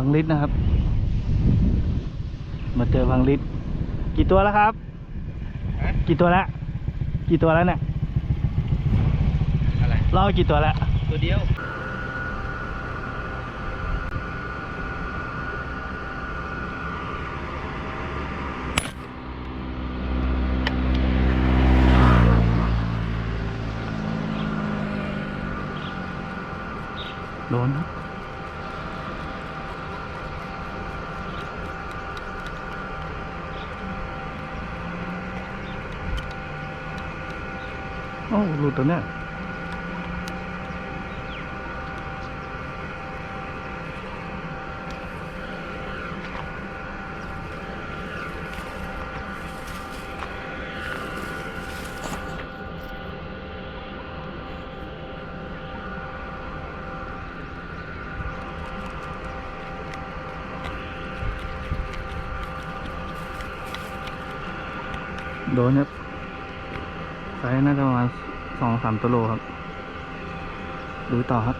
พังลิตนะครับ มาเจอพังลิตกี่ตัวแล้วครับฮะกี่ตัวแล้ว กี่ตัวแล้วเนี่ยอะไรเล่ากี่ตัวแล้ว ตัวเดียวโดนครับ โอ้หลุ ตัวโลครับดูต่อครับ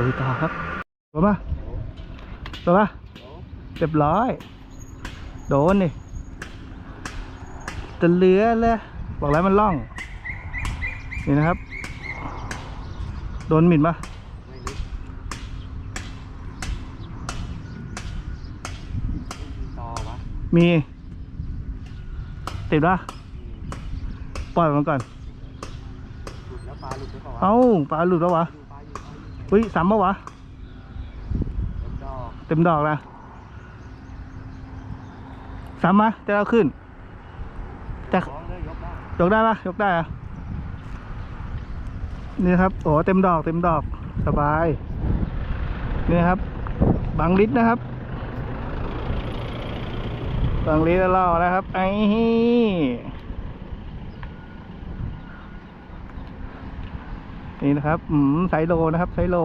ลุยต่อครับตัวปะ ตัวปะเรียบร้อย โดนนี่จะเหลือเลยบอกแล้วมันล่อง นี่นะครับ โดนหมิ่นปะไม่รู้ต่อวะมี ติดปะปล่อยมันก่อนหลุดแล้วปลาหลุดแล้วเปล่าวะเอ้าปลาหลุดแล้ววะอยู่ปลาอยู่ปลาอยู่อุ้ยสามปะวะ เต็มดอกเต็มดอกนะสามมาจะเอาขึ้นจะร้องเลยยกได้ยกได้ปะยกได้อะนี่ครับโอ้เต็มดอกเต็มดอกสบายนี่ครับบางลิตรนะครับบางลิตรเล่านะครับ ไอ้นี่นะครับ อืมไซโลนะครับไซโล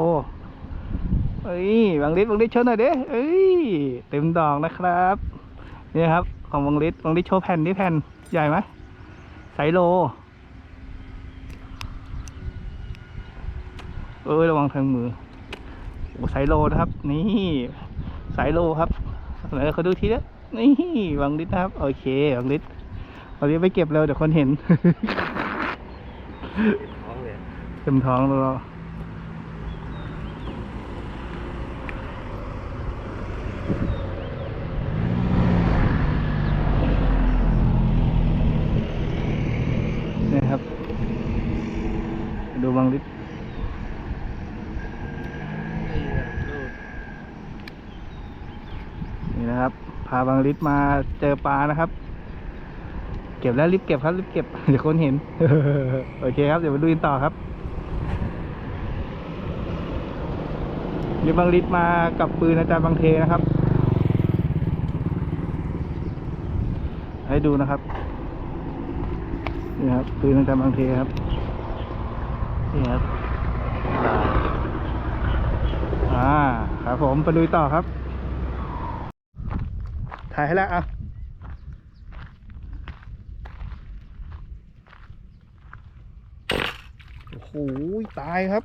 เอ้ยบางลิตรบางลิตรโชว์หน่อยเด้เอ้ยเต็มดอกนะครับนี่ครับ ของบางลิตรบางลิตรโชว์แผ่นนี่แผ่นใหญ่ไหมไซโลเอ้ยระวังทางมือโอ้ไซโลนะครับ นี่ไซโลครับไหนเขาดูทีนะนี่วางลิตรนะครับโอเควางลิตรเอาลิตรไปเก็บเร็วเดี๋ยวคนเห็นร้องเลยเต็มท้องแล้วเรานี่ครับ ดูบางลิตร นี่นะครับ พา บางลิตมาเจอปลานะครับ เก็บแล้วรีบเก็บครับรีบเก็บเดี๋ยวคนเห็น โอเคครับเดี๋ยวมาดูกันต่อครับนี่บางลิตมากับปืนอาจารย์บางเทนะครับ ให้ดูนะครับนี่ครับปืนอาจารย์บางเทครับนี่ครับอ่าครับผมไปดูต่อครับ ถ่ายให้แล้วอะโอ้โหตายครับ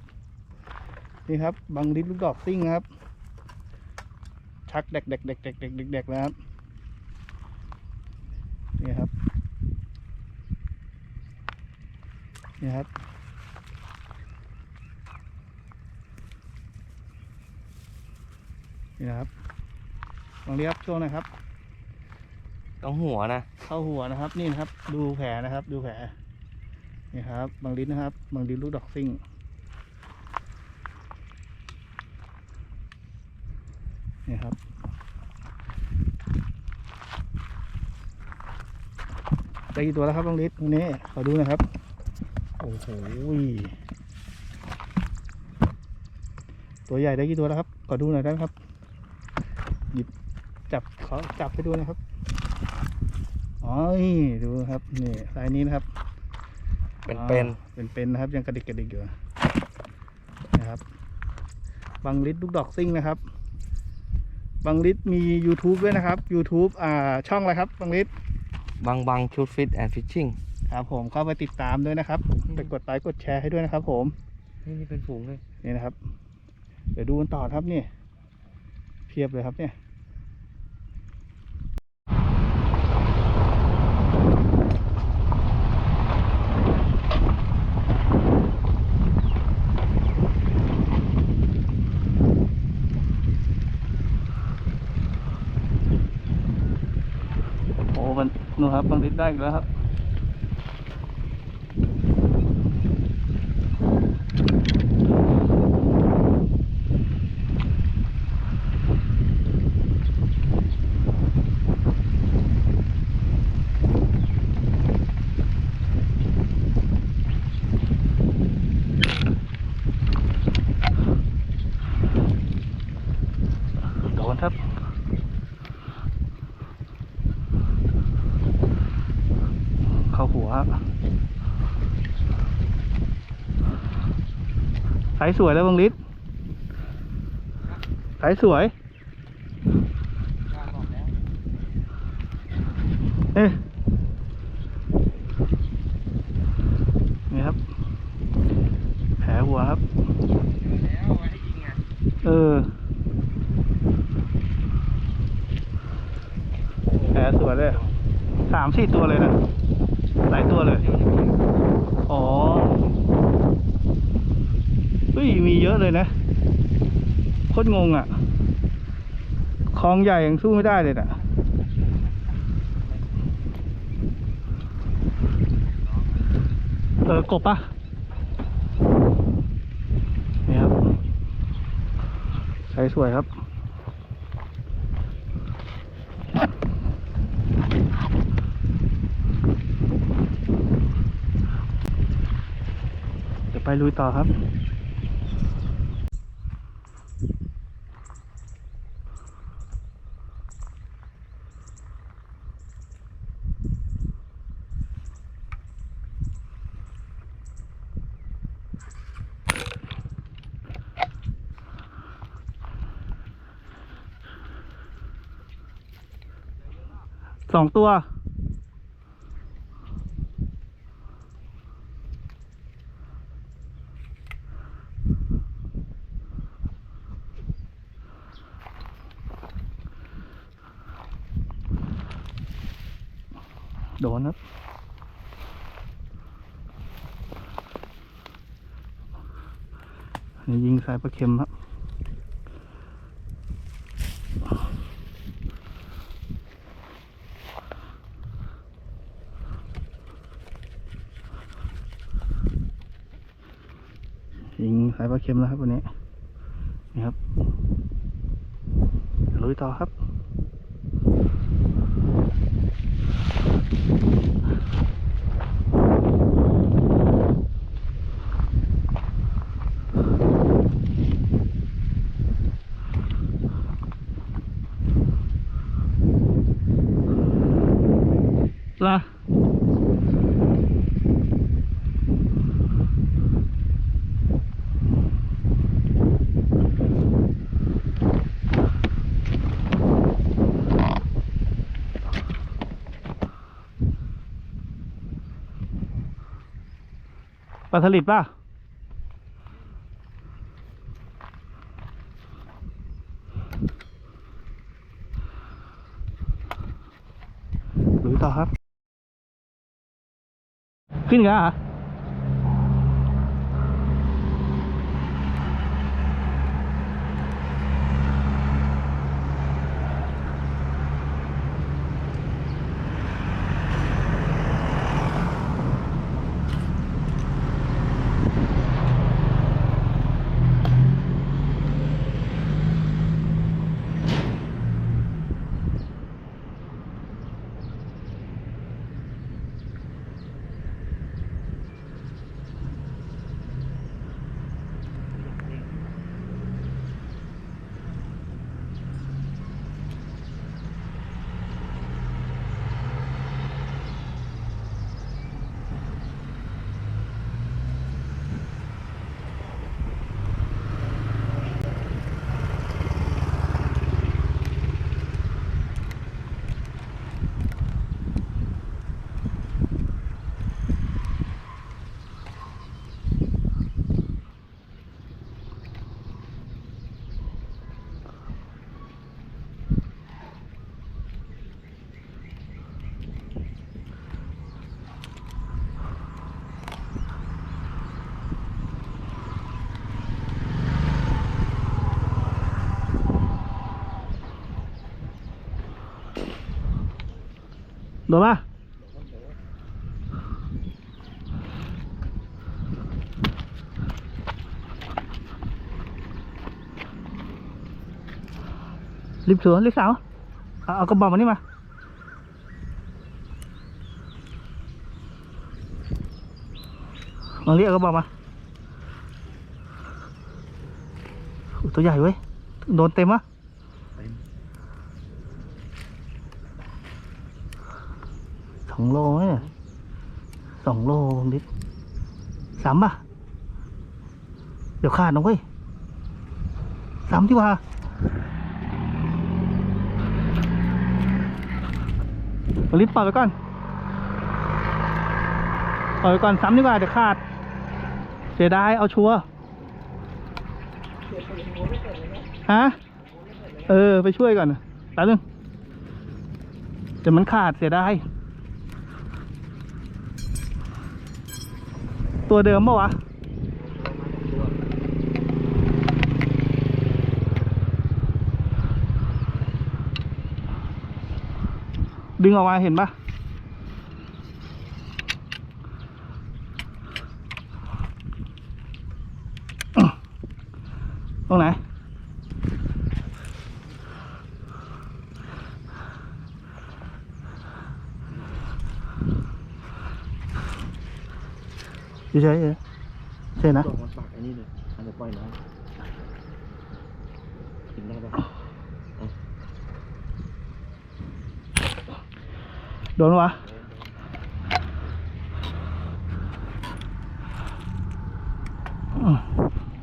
นี่ครับ บังลิฟลูกดอกซิ่งครับ ชักเด็กเด็กเด็กเด็กเด็กเด็กแล้วครับ นี่ครับ นี่ครับนี่นะครับลองเรียบช่วงนะครับ ต้องหัวนะ เข้าหัวนะครับ นี่นะครับ ดูแผลนะครับ ดูแผลนี่ครับบางลิ้นนะครับบางลิ้นลูกดอกซิ่ง นี่ครับ ได้กี่ตัวแล้วครับบางลิ้นตรงนี้ขอดูนะครับ โอ้โหตัวใหญ่ได้กี่ตัวแล้วครับ ขอดูหน่อยได้ไหมครับ หยิบจับขอจับให้ดูนะครับ ออ๋อนี่ดูครับนี่สายนี้นะครับ เป็นเป็นอ๋อเป็นๆนะครับ ยังกระดิกกระดิกอยู่นะครับบังลิศลูกดอกซิ่งนะครับบังลิศมี YouTube ด้วยนะครับ YouTube อ่าช่องอะไรครับบังลิศบางบางชุดฟิตแอนด์ฟิชชิ่งครับผมเข้าไปติดตามด้วยนะครับอืมไปกดไลค์กดแชร์ให้ด้วยนะครับ ผมนี่นี่เป็นฝูงเลยนี่นะครับ เดี๋ยวดูกันต่อครับนี่เพียบเลยครับเนี่ย โอ้มันนู่นครับบางทิศ ได้อีกแล้วครับ โดนครับ เข้าหัวสายสวยแล้วบางลิศสายสวย เอ๊ะนี่ครับ แผลหัวครับ แล้วไว้ให้ยิงอะ เออ แผลสวยเลย สามสี่ตัวเลยนะ หลายตัวเลย อ๋อเฮ้ย มีเยอะเลยนะ โคตรงงอะ คล องใหญ่ยังสู้ไม่ได้เลยน่ะเออกบปะนี่ครับ ใช้สวยครับเดี๋ยวไปลุยต่อครับ สองตัว โดนครับนนี้ยิงสายประเข็มครับ ยิง สายปลาเค็มแล้วครับวันนี้นี่ครับลุยต่อครับล่าสลิดป่ะหรือต่อครับ ขึ้นกันเหรอ โดนปะรีบสวนรีบสาวเอาเอากระบ องโลไหมเนี่ยสองโลนิดสามป่ะ เดี๋ยวขาดนะเว้ยสามที่ว่ารีบปล่อยไปก่อน ปล่อยไปก่อนซ้ำดีกว่าเดี๋ยวขาด เสียดายเอาชัวร์ฮะ เออ ไปช่วยก่อนแป๊บนึงเดี๋ยวมันขาดเสียดาย ตัวเดิมปะวะดึงออกมาเห็นปะตรงไหนเฉยๆ เฉยๆเฉยนะดอกมันปากไอ้นี่เลยอันเดี๋ยวปล่อยน้ำกินได้ปะโดนวะอืม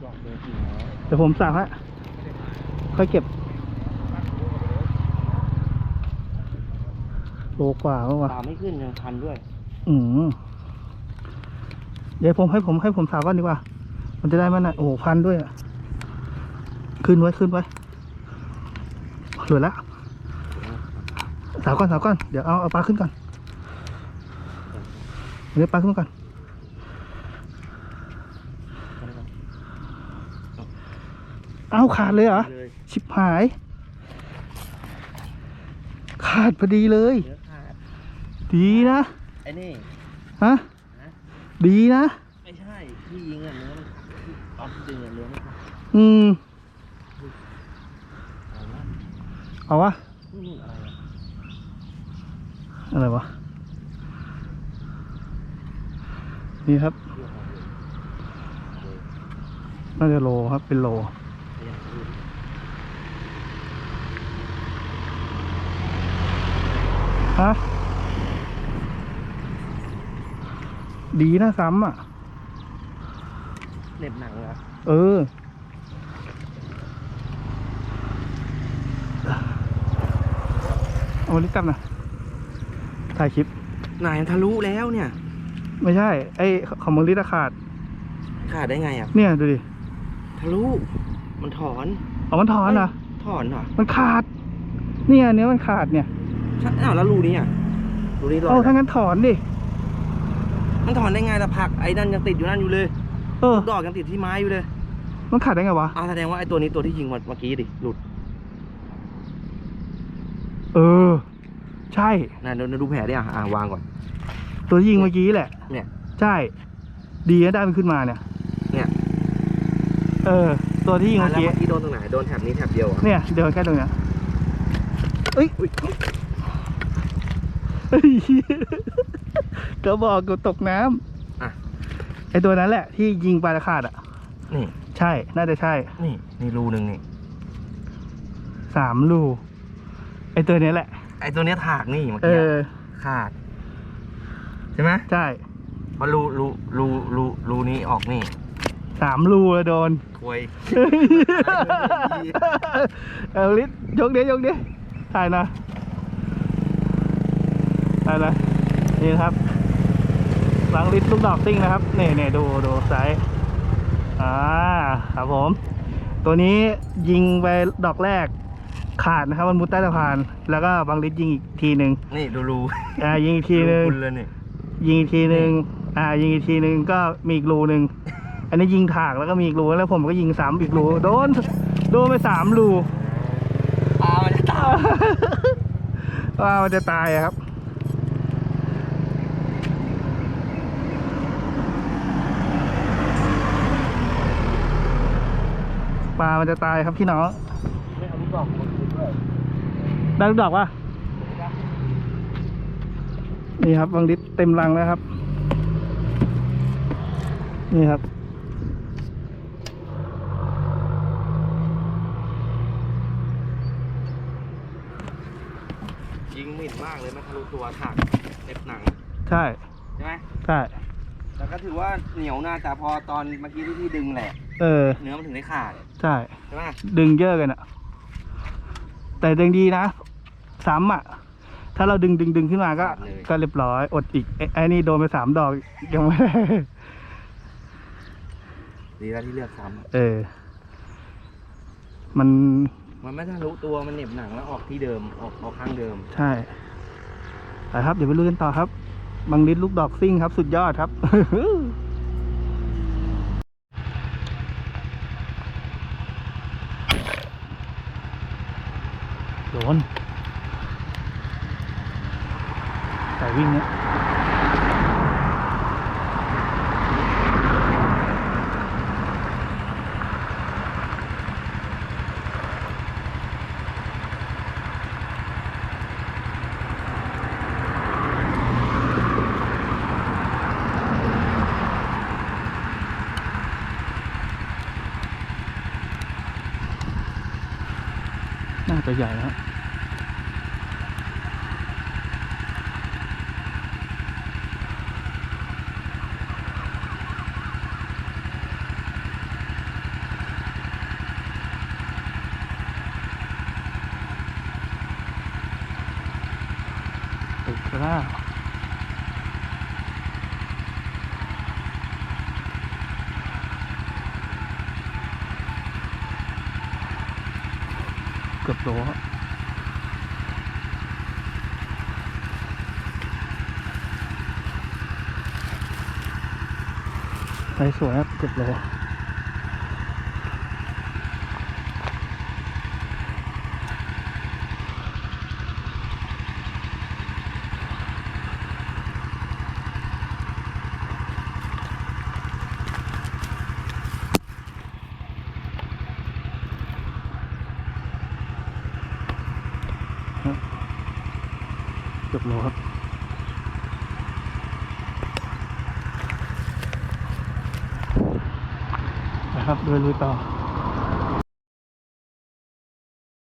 ดอกเดินกินแล้วเดี๋ยวผมสั่งฮะ ค่อยเก็บโลกว่าเมื่อวะตามไม่ขึ้นยังคันด้วย อืม เดี๋ยวผมให้ผมให้ผมสาวก่อนดีกว่า มันจะได้มันนะโอ้โหพันด้วยอะขึ้นไว้ขึ้นไว้เหลือแล้วสาวก่อนสาวก่อนเดี๋ยวเอาเอาปลาขึ้นก่อนเดี๋ยวปลาขึ้นก่อนเอาขาดเลยเหรอเลยชิบหาย ขาดพอดีเลยเนื้อขาดดีนะไอ้นี่ฮะฮะ ดีนะ ไม่ใช่ที่ยิงอะเนื้อมันขาดที่ตอนที่ดึงอะเนื้อมันขาดอืมเอาละเอาวะนี่อะไรอะอะไรวะ นี่ครับ น่าจะโลครับ เป็นโลพยายามดูฮะ ดีนะซ้ำอะเหน็บหนังเหรอเออ เอาลิกกลับนะถ่ายคลิปไหนทะลุแล้วเนี่ย ไม่ใช่ ไอ้ของมึงลิตรขาด ขาดได้ไงอะ เนี่ยดูดิ ทะลุ มันถอน เอามันถอนเหรอถอนเหรอมันขาด เนี่ยเนี้ยมันขาดเนี่ยใช่อ้าวแล้วรูนี้อะรูนี้รอเอายถ้างั้นถอนดิ มันถอนได้ไงล่ะผักไอ้นั่นยังติดอยู่นั่นอยู่เลยเออ ดอกยังติดที่ไม้อยู่เลยมันขาดได้ไงวะอ้าวแสดงว่าไอ้ตัวนี้ตัวที่ยิงเมื่อกี้ดิหลุดเออ ใช่น่ะเดี๋ยวดูแผลดิอะอะวางก่อน ตัวยิงเมื่อกี้แหละเนี่ย ใช่ ดีนะได้มันขึ้นมาเนี่ย เนี่ยเออ ตัวที่ยิงอะเมื่อแล้วกี้ เมื่อกี้โดนตรงไหนโดนแถบนี้แถบเดียวอะเนี่ย เดินแค่ตรงเนี้ยเอ้ย อุ๊ย เฮ้ย ก็บอกกูตกน้ำอะ ไอตัวนั้นแหละ ที่ยิงปลาตะขาดอะ นี่ ใช่ น่าจะใช่ นี่นี่รูหนึ่งนี่ สามรู ไอตัวเนี้ยแหละ ไอ้ตัวเนี้ยถากนี่เมื่อเอกี้อ ขาด ใช่ไหมใช่ เพราะรูรูรูรูรูนี้ออกนี่สามรูเลยโดน ควย เอาลิศยกเดี๋ยวยกเดี๋ยวถ่ายนะถ่ายนะนี่นะครับ หลังลิศลูกดอกซิ่งนะครับนี่นี่ดูดูซ้ายอ่าครับผม ตัวนี้ยิงไปดอกแรกขาดนะครับ มันมุดใต้สะพาน แล้วก็บางลิศยิงอีกทีหนึ่งนี่ดูรูอ่ายิงอีกทีหนึ่งรูคุณเลยนี่ยิงอีกทีหนึ่งอ่า ยิงอีกทีหนึ่งก็มีอีกรูหนึ่งอันนี้ยิงถากแล้วก็มีอีกรูแล้วผมก็ยิงซ้ำอีกรูโดนโดนไปสามรูปลามันจะตายว่ามันจะตายอะครับ ปลามันจะตายครับพี่น้องไม่เอาลูกดอกมาคืนด้วยได้ลูกดอกปะนี่ครับบางลิตรเต็มรังแล้วครับ นี่ครับยิงหมิ่นมากเลยมันทะลุตัวถักเจ็บหนัง ใช่ ใช่ไหมใช่แต่ก็ ถือว่าเหนียวนะแต่พอตอนเมื่อกี้ที่พี่ดึงแหละ เออ เนื้อมันถึงได้ขาดใช่ ใช่ไหมดึงเยอะกันอะแต่ดึงดีนะซ้ำอะถ้าเราดึงดึงดึงขึ้นมาก็ ก็เรียบร้อย อดอีกไอ้ไอ้นี่โดนไปสามดอกยังไม่ได้ดีแล้วที่เลือกซ้เออ มันำมันไม่ทะลุตัวมันเหน็บหนังแล้วออกที่เดิมออกออกข้างเดิม ใช่ไปครับ เดี๋ยวไปลุยกันต่อครับ บางลิดลูกดอกซิ่งครับ สุดยอดครับ โดนแต่วิ่งเนี้ย น่าจะใหญ่ครับติดแล้วเกือบโลครับไป สวยครับเกือบโล